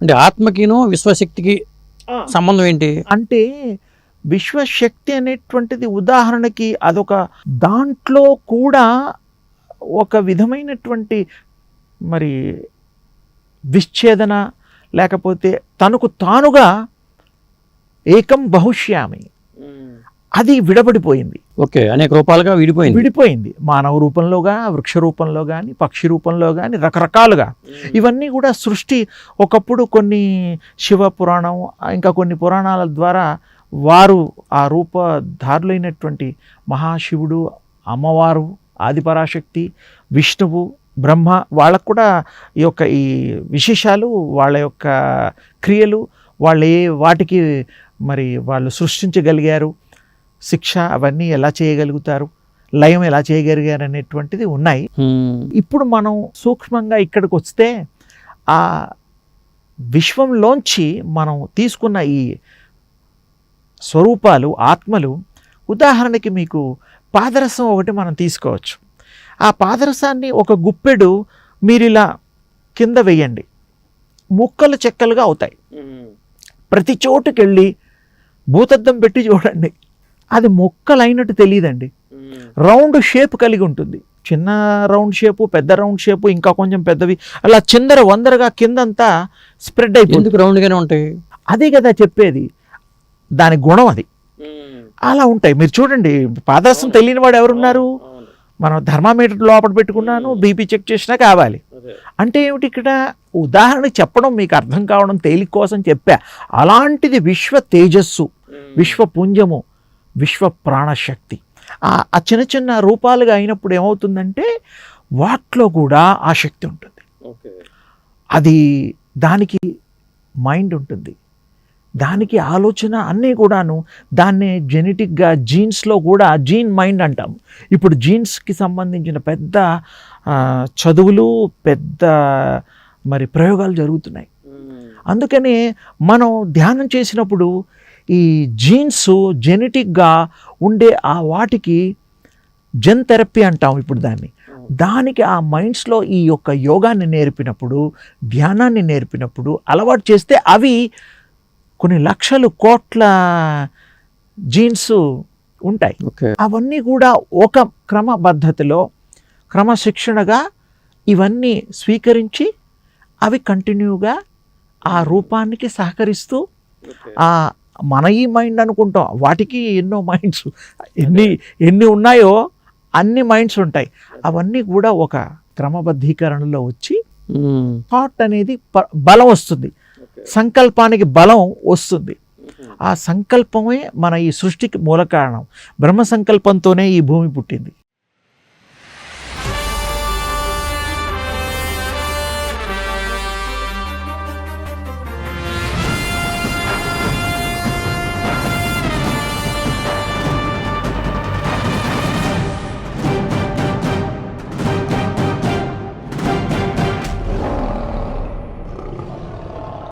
అంటే ఆత్మకిను విశ్వశక్తికి సంబంధం ఏంటి? అంటే విశ్వశక్తి అనేటువంటిది ఉదాహరణకి అదొక దాంట్లో కూడా ఒక విధమైనటువంటి మరి విచ్ఛేదన లేకపోతే తనకు తానుగా ఏకం బహుశ్యామి అది విడబడిపోయింది. ఓకే అనేక రూపాలుగా విడిపోయింది. విడిపోయింది. మానవ రూపంలోగా వృక్ష రూపంలో కానీ పక్షి రూపంలో కానీ రకరకాలుగా. ఇవన్నీ కూడా సృష్టి ఒకప్పుడు కొన్ని శివ పురాణం ఇంకా కొన్ని పురాణాల ద్వారా వారు ఆ రూపధారులైనటువంటి మహాశివుడు అమ్మవారు ఆదిపరాశక్తి విష్ణువు బ్రహ్మ వాళ్ళకు కూడా ఈ యొక్క ఈ విశేషాలు వాళ్ళ యొక్క క్రియలు వాళ్ళు ఏ వాటికి మరి వాళ్ళు సృష్టించగలిగారు. శిక్ష అవన్నీ ఎలా చేయగలుగుతారు? లయం ఎలా చేయగలిగారు అనేటువంటిది ఉన్నాయి. ఇప్పుడు మనం సూక్ష్మంగా ఇక్కడికి వస్తే ఆ విశ్వంలోంచి మనం తీసుకున్న ఈ స్వరూపాలు ఆత్మలు ఉదాహరణకి మీకు పాదరసం ఒకటి మనం తీసుకోవచ్చు. ఆ పాదరసాన్ని ఒక గుప్పెడు మీరు ఇలా కింద వేయండి. ముక్కలు చెక్కలుగా అవుతాయి. ప్రతి చోటుకి వెళ్ళి భూతద్దం పెట్టి చూడండి. అది మొక్కలైనట్టు తెలియదండి. రౌండ్ షేప్ కలిగి ఉంటుంది. చిన్న రౌండ్ షేపు పెద్ద రౌండ్ షేపు ఇంకా కొంచెం పెద్దవి. అలా చిందర వందరగా కిందంతా స్ప్రెడ్ అయిపోతుంది. ఎందుకు రౌండ్ గానే ఉంటాయి? అదే కదా చెప్పేది. దాని గుణం అది. అలా ఉంటాయి. మీరు చూడండి పాదరసం తెలియని వాడు ఎవరున్నారు? మనం థర్మామీటర్ లోపల పెట్టుకున్నాను బీపీ చెక్ చేసినా కావాలి. అంటే ఏమిటి ఇక్కడ? ఉదాహరణ చెప్పడం మీకు అర్థం కావడం తేలిక కోసం చెప్పా. అలాంటిది విశ్వ తేజస్సు విశ్వ పుంజము విశ్వ ప్రాణశక్తి ఆ చిన్న చిన్న రూపాలుగా అయినప్పుడు ఏమవుతుందంటే వాటిలో కూడా ఆ శక్తి ఉంటుంది. అది దానికి మైండ్ ఉంటుంది. దానికి ఆలోచన అన్నీ కూడాను దాన్నే జెనెటిక్గా జీన్స్లో కూడా జీన్ మైండ్ అంటాం ఇప్పుడు జీన్స్కి సంబంధించిన పెద్ద చదువులు పెద్ద మరి ప్రయోగాలు జరుగుతున్నాయి. అందుకని మనం ధ్యానం చేసినప్పుడు ఈ జీన్స్ జెనెటిక్గా ఉండే ఆ వాటికి జెన్ థెరపీ అంటాం ఇప్పుడు దాన్ని. దానికి ఆ మైండ్స్లో ఈ యొక్క యోగాన్ని నేర్పినప్పుడు ధ్యానాన్ని నేర్పినప్పుడు అలవాటు చేస్తే అవి కొన్ని లక్షలు కోట్ల జీన్స్ ఉంటాయి. అవన్నీ కూడా ఒక క్రమపద్ధతిలో క్రమశిక్షణగా ఇవన్నీ స్వీకరించి అవి కంటిన్యూగా ఆ రూపానికి సహకరిస్తూ ఆ మన ఈ మైండ్ అనుకుంటాం. వాటికి ఎన్నో మైండ్స్ ఎన్ని ఎన్ని ఉన్నాయో అన్ని మైండ్స్ ఉంటాయి. అవన్నీ కూడా ఒక క్రమబద్ధీకరణలో వచ్చి. థాట్ అనేది బలం వస్తుంది. సంకల్పానికి బలం వస్తుంది. ఆ సంకల్పమే మన ఈ సృష్టికి మూల కారణం. బ్రహ్మ సంకల్పంతోనే ఈ భూమి పుట్టింది.